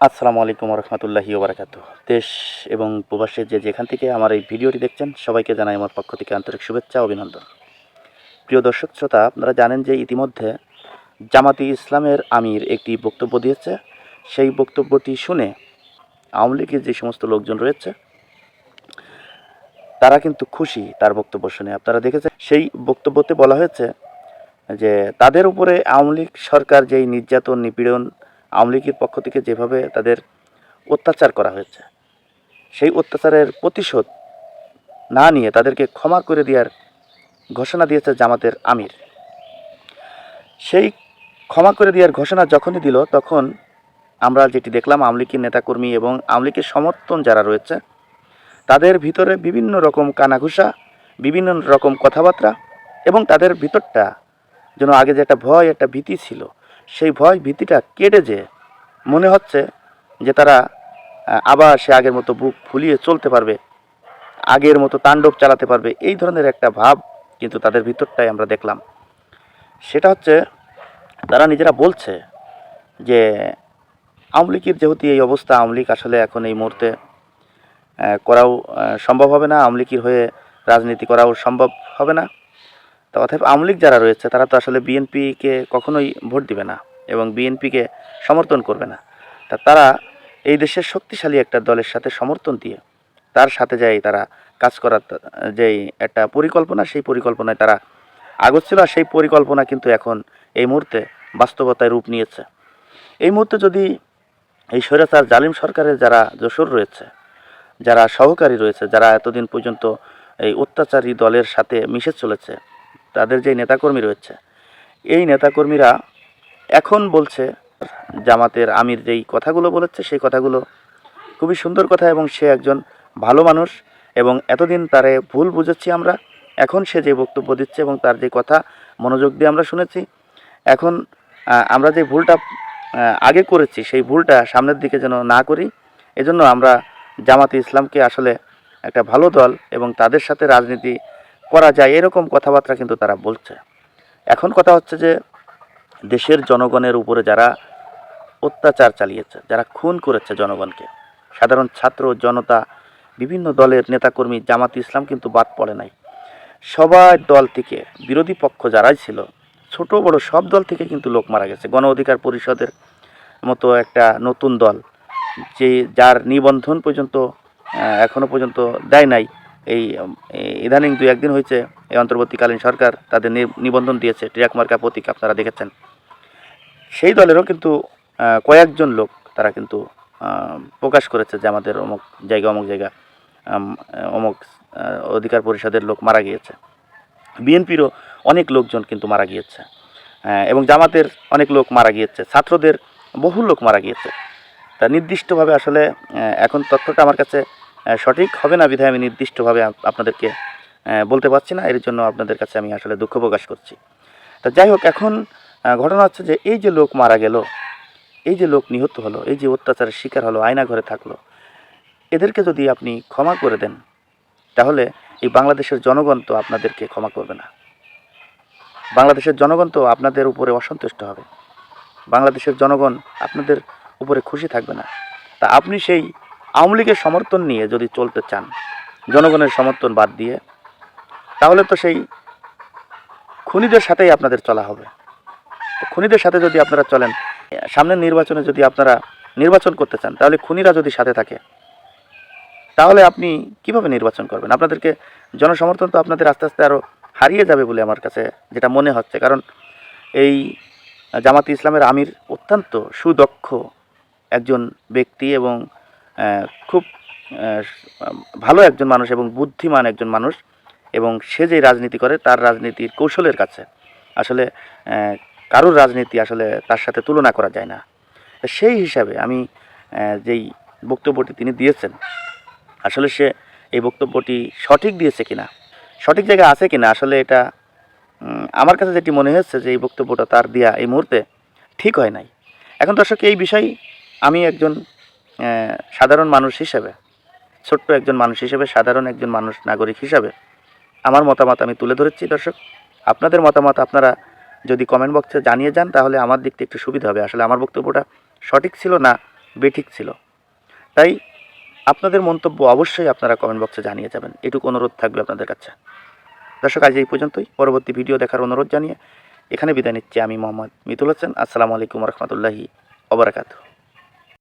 আসসালামু আলাইকুম রহমতুল্লাহি ওবরাকাতু। দেশ এবং প্রবাসের যে যেখান থেকে আমার এই ভিডিওটি দেখছেন, সবাইকে জানাই আমার পক্ষ থেকে আন্তরিক শুভেচ্ছা, অভিনন্দন। প্রিয় দর্শক, শ্রোতা, আপনারা জানেন যে ইতিমধ্যে জামাতি ইসলামের আমির একটি বক্তব্য দিয়েছে। সেই বক্তব্যটি শুনে আওয়ামী লীগের যে সমস্ত লোকজন রয়েছে, তারা কিন্তু খুশি তার বক্তব্য শুনে। আপনারা দেখেছেন, সেই বক্তব্যতে বলা হয়েছে যে, তাদের উপরে আওয়ামী লীগ সরকার যেই নির্যাতন, নিপীড়ন আওয়ামী লীগের পক্ষ থেকে যেভাবে তাদের অত্যাচার করা হয়েছে, সেই অত্যাচারের প্রতিশোধ না নিয়ে তাদেরকে ক্ষমা করে দেওয়ার ঘোষণা দিয়েছে জামাতের আমির। সেই ক্ষমা করে দেওয়ার ঘোষণা যখনই দিল, তখন আমরা যেটি দেখলাম, আওয়ামী লীগের নেতাকর্মী এবং আওয়ামী লীগের সমর্থন যারা রয়েছে, তাদের ভিতরে বিভিন্ন রকম কানাঘুষা, বিভিন্ন রকম কথাবার্তা এবং তাদের ভিতরটা যেন আগে যে একটা ভয়, একটা ভীতি ছিল, সেই ভয় ভীতিটা কেটে যে মনে হচ্ছে যে তারা আবার সে আগের মতো বুক ফুলিয়ে চলতে পারবে, আগের মতো তাণ্ডব চালাতে পারবে, এই ধরনের একটা ভাব কিন্তু তাদের ভিতরটাই আমরা দেখলাম। সেটা হচ্ছে, তারা নিজেরা বলছে যে আওয়ামী লীগের যেহেতু এই অবস্থা, আওয়ামী লীগ আসলে এখন এই মুহূর্তে করাও সম্ভব হবে না, আওয়ামী লীগের হয়ে রাজনীতি করাও সম্ভব হবে না। তো অতএব আওয়ামী লীগ যারা রয়েছে, তারা তো আসলে বিএনপিকে কখনোই ভোট দিবে না। এবং বিএনপিকে সমর্থন করবে না। তা তারা এই দেশের শক্তিশালী একটা দলের সাথে সমর্থন দিয়ে তার সাথে যাই তারা কাজ করার যেই একটা পরিকল্পনা, সেই পরিকল্পনায় তারা আগচ্ছিল আর সেই পরিকল্পনা কিন্তু এখন এই মুহূর্তে বাস্তবতায় রূপ নিয়েছে। এই মুহূর্তে যদি এই স্বৈরাচার জালিম সরকারের যারা যশোর রয়েছে, যারা সহকারী রয়েছে, যারা এতদিন পর্যন্ত এই অত্যাচারী দলের সাথে মিশে চলেছে, তাদের যে নেতাকর্মী রয়েছে, এই নেতাকর্মীরা এখন বলছে, জামাতের আমির যেই কথাগুলো বলেছে, সেই কথাগুলো খুবই সুন্দর কথা এবং সে একজন ভালো মানুষ এবং এতদিন তারে ভুল বুঝেছি আমরা। এখন সে যে বক্তব্য দিচ্ছে এবং তার যে কথা মনোযোগ দিয়ে আমরা শুনেছি। এখন আমরা যে ভুলটা আগে করেছি, সেই ভুলটা সামনের দিকে যেন না করি, এজন্য আমরা জামাতে ইসলামকে আসলে একটা ভালো দল এবং তাদের সাথে রাজনীতি করা যায়, এরকম কথাবার্তা কিন্তু তারা বলছে। এখন কথা হচ্ছে যে দেশের জনগণের উপরে যারা অত্যাচার চালিয়েছে যারা খুন করেছে জনগণকে সাধারণ ছাত্র জনতা বিভিন্ন দলের নেতাকর্মী জামাত ইসলাম কিন্তু বাদ পড়ে নাই। সবাই দল থেকে বিরোধী পক্ষ যারাই ছিল ছোট বড় সব দল থেকে কিন্তু লোক মারা গেছে। গণ অধিকার পরিষদের মতো একটা নতুন দল যে যার নিবন্ধন পর্যন্ত আহ, এখনও পর্যন্ত দেয় নাই। এই ইদানিং দু একদিন হয়েছে এই অন্তর্বর্তীকালীন সরকার তাদের নিবন্ধন দিয়েছে। ট্রাক মার্কা প্রতীক আপনারা দেখেছেন। সেই দলেরও কিন্তু কয়েকজন লোক তারা কিন্তু প্রকাশ করেছে যে আমাদের অমুক জায়গা অমুক জায়গা অমুক অধিকার পরিষদের লোক মারা গিয়েছে। বিএনপিরও অনেক লোকজন কিন্তু মারা গিয়েছে। এবং জামাতের অনেক লোক মারা গিয়েছে, ছাত্রদের বহু লোক মারা গিয়েছে। তা নির্দিষ্টভাবে আসলে এখন তথ্যটা আমার কাছে সঠিক হবে না বিধায় আমি নির্দিষ্টভাবে আপনাদেরকে বলতে পারছি না। এর জন্য আপনাদের কাছে আমি আসলে দুঃখ প্রকাশ করছি। তা যাই হোক, এখন ঘটনা হচ্ছে যে এই যে লোক মারা গেল, এই যে লোক নিহত হলো, এই যে অত্যাচারের শিকার হলো, আয়না ঘরে থাকল, এদেরকে যদি আপনি ক্ষমা করে দেন, তাহলে এই বাংলাদেশের জনগণ তো আপনাদেরকে ক্ষমা করবে না। বাংলাদেশের জনগণ তো আপনাদের উপরে অসন্তুষ্ট হবে। বাংলাদেশের জনগণ আপনাদের উপরে খুশি থাকবে না। তা আপনি সেই আওয়ামী লীগের সমর্থন নিয়ে যদি চলতে চান, জনগণের সমর্থন বাদ দিয়ে, তাহলে তো সেই খুনিদের সাথেই আপনাদের চলা হবে। খুনিদের সাথে যদি আপনারা চলেন, সামনের নির্বাচনে যদি আপনারা নির্বাচন করতে চান, তাহলে খুনিরা যদি সাথে থাকে, তাহলে আপনি কীভাবে নির্বাচন করবেন? আপনাদেরকে জনসমর্থন তো আপনাদের আস্তে আস্তে আরও হারিয়ে যাবে বলে আমার কাছে যেটা মনে হচ্ছে। কারণ এই জামাতি ইসলামের আমির অত্যন্ত সুদক্ষ একজন ব্যক্তি এবং খুব ভালো একজন মানুষ এবং বুদ্ধিমান একজন মানুষ এবং সে যে রাজনীতি করে তার রাজনীতির কৌশলের কাছে। আসলে কারোর রাজনীতি আসলে তার সাথে তুলনা করা যায় না। সেই হিসাবে আমি যেই বক্তব্যটি তিনি দিয়েছেন, আসলে সে এই বক্তব্যটি সঠিক দিয়েছে কিনা, সঠিক জায়গায় আছে কিনা, আসলে এটা আমার কাছে যেটি মনে হচ্ছে যে এই বক্তব্যটা তার দেওয়া এই মুহূর্তে ঠিক হয় নাই। এখন দর্শক, এই বিষয় আমি একজন সাধারণ মানুষ হিসেবে, ছোট্ট একজন মানুষ হিসেবে, সাধারণ একজন মানুষ, নাগরিক হিসাবে, আমার মতামত আমি তুলে ধরেছি দর্শক। আপনাদের মতামত আপনারা যদি কমেন্ট বক্সে জানিয়ে যান, তাহলে আমার দিক থেকে একটু সুবিধা হবে। আসলে আমার বক্তব্যটা সঠিক ছিল না, বেঠিক ছিল। তাই আপনাদের মন্তব্য অবশ্যই আপনারা কমেন্ট বক্সে জানিয়ে যাবেন। এটুকু অনুরোধ থাকবে আপনাদের কাছে। দর্শক, আজ এই পর্যন্তই। পরবর্তী ভিডিও দেখার অনুরোধ জানিয়ে এখানে বিদায় নিচ্ছি আমি মোহাম্মদ মিতুল হোসেন। আসসালামু আলাইকুম রহমতুল্লাহি ওবরাকাতু